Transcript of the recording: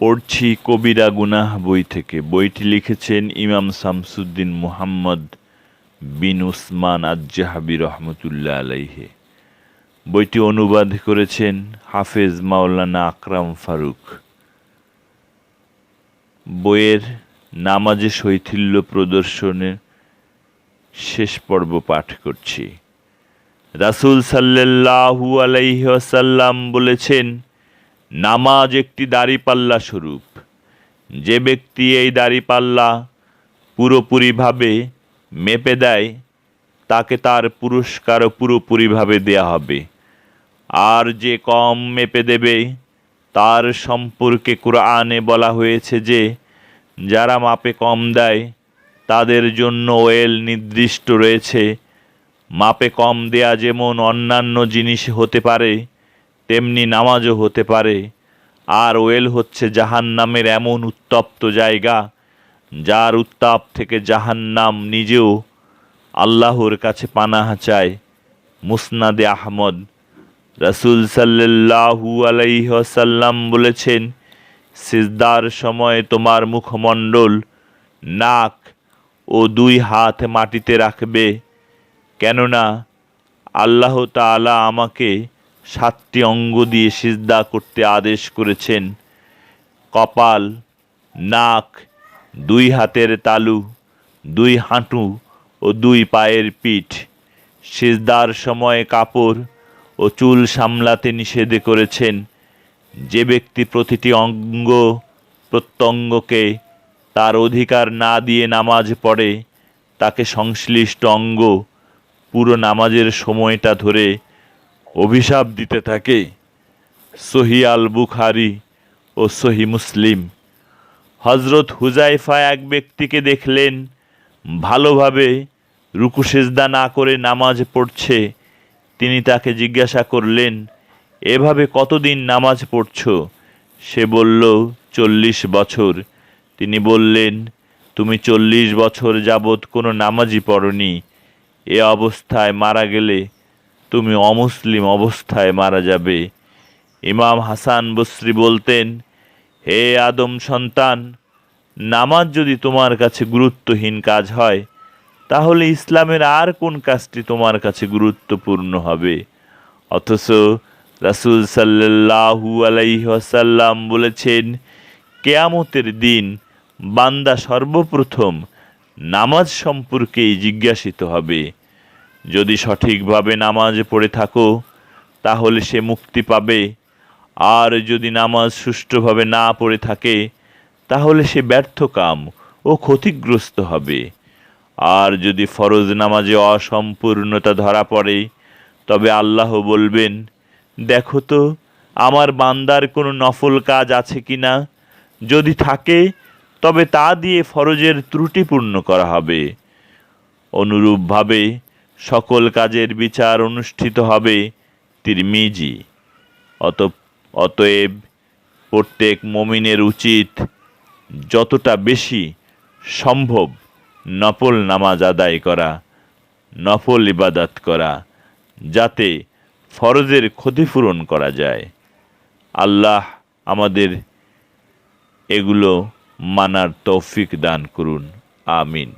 পড়ছি কবিরা গুনাহ বই থেকে। বইটি লিখেছেন ইমাম শামসুদ্দিন মুহাম্মদ বিন উসমান আজ্জাহাবি রহমতুল্লাহ আলাইহে। বইটি অনুবাদ করেছেন হাফেজ মাওলানা আকরাম ফারুক। বইয়ের নামাজে শৈথিল্য প্রদর্শনের শেষ পর্ব পাঠ করছি। রাসূল সাল্লাল্লাহু আলাইহি ওয়াসাল্লাম বলেছেন নামাজ একটি দাড়িপাল্লা স্বরূপ। যে ব্যক্তি এই দাড়িপাল্লা পুরোপুরিভাবে মেপে দেয়, তাকে তার পুরস্কারও পুরোপুরিভাবে দেয়া হবে। আর যে কম মেপে দেবে, তার সম্পর্কে কোরআনে বলা হয়েছে যে, যারা মাপে কম দেয়, তাদের জন্য ওয়েল নির্দিষ্ট রয়েছে। মাপে কম দেয়া যেমন অন্যান্য জিনিস হতে পারে তেমনি নামাজও হতে পারে। আর ওয়েল হচ্ছে জাহান্নামের এমন উত্তপ্ত জায়গা, যার উত্তাপ থেকে জাহান্নাম নিজেও আল্লাহর কাছে পানাহা চায়। মুসনাদে আহমদ রাসূল সাল্লাল্লাহু আলাইহি ওয়াসাল্লাম বলেছেন, সিজদার সময় তোমার মুখমণ্ডল নাক ও দুই হাত মাটিতে রাখবে। কেননা আল্লাহ তাআলা আমাকে সাতটি অঙ্গ দিয়ে সিজদা করতে আদেশ করেছেন। কপাল, নাক, দুই হাতের তালু, দুই হাঁটু ও দুই পায়ের পিঠ। সিজদার সময় কাপড় ও চুল সামলাতে নিষেধ করেছেন। যে ব্যক্তি প্রতিটি অঙ্গ প্রত্যঙ্গকে তার অধিকার না দিয়ে নামাজ পড়ে, তাকে সংশ্লিষ্ট অঙ্গ, পুরো নামাজের সময়টা ধরে অভিশাপ দিতে থাকে। সহি আল বুখারি ও সহি মুসলিম। হজরত হুজাইফা এক ব্যক্তিকে দেখলেন, ভালোভাবে রুকু সেজদা না করে নামাজ পড়ছে। তিনি তাকে জিজ্ঞাসা করলেন, এভাবে কতদিন নামাজ পড়ছ? সে বলল, চল্লিশ বছর। তিনি বললেন, তুমি চল্লিশ বছর যাবৎ কোনো নামাজই পড়নি। এ অবস্থায় মারা গেলে তুমি অমুসলিম অবস্থায় মারা যাবে। ইমাম হাসান বসরি বলতেন, হে আদম সন্তান, নামাজ যদি তোমার কাছে গুরুত্বহীন কাজ হয়, তাহলে ইসলামের আর কোন কাজটি তোমার কাছে গুরুত্বপূর্ণ হবে? অথচ রাসূল সাল্লাল্লাহু আলাইহি ওয়াসাল্লাম বলেছেন, কেয়ামতের দিন বান্দা সর্বপ্রথম নামাজ সম্পর্কেই জিজ্ঞাসিত হবে। যদি সঠিকভাবে নামাজ পড়ে থাকো, তাহলে সে মুক্তি পাবে। আর যদি নামাজ সুষ্ঠুভাবে না পড়ে থাকে, তাহলে সে ব্যর্থ কাম ও ক্ষতিগ্রস্ত হবে। আর যদি ফরজ নামাজে অসম্পূর্ণতা ধরা পড়ে, তবে আল্লাহ বলবেন, দেখো তো, আমার বান্দার কোনো নফল কাজ আছে কি না যদি থাকে, তবে তা দিয়ে ফরজের ত্রুটিপূর্ণ করা হবে। অনুরূপভাবে সকল কাজের বিচার অনুষ্ঠিত হবে তিরমিজি। অত অতএব প্রত্যেক মমিনের উচিত যতটা বেশি সম্ভব নফল নামাজ আদায় করা, নফল ইবাদাত করা, যাতে ফরজের ক্ষতিপূরণ করা যায়। আল্লাহ আমাদের এগুলো মানার তৌফিক দান করুন। আমিন।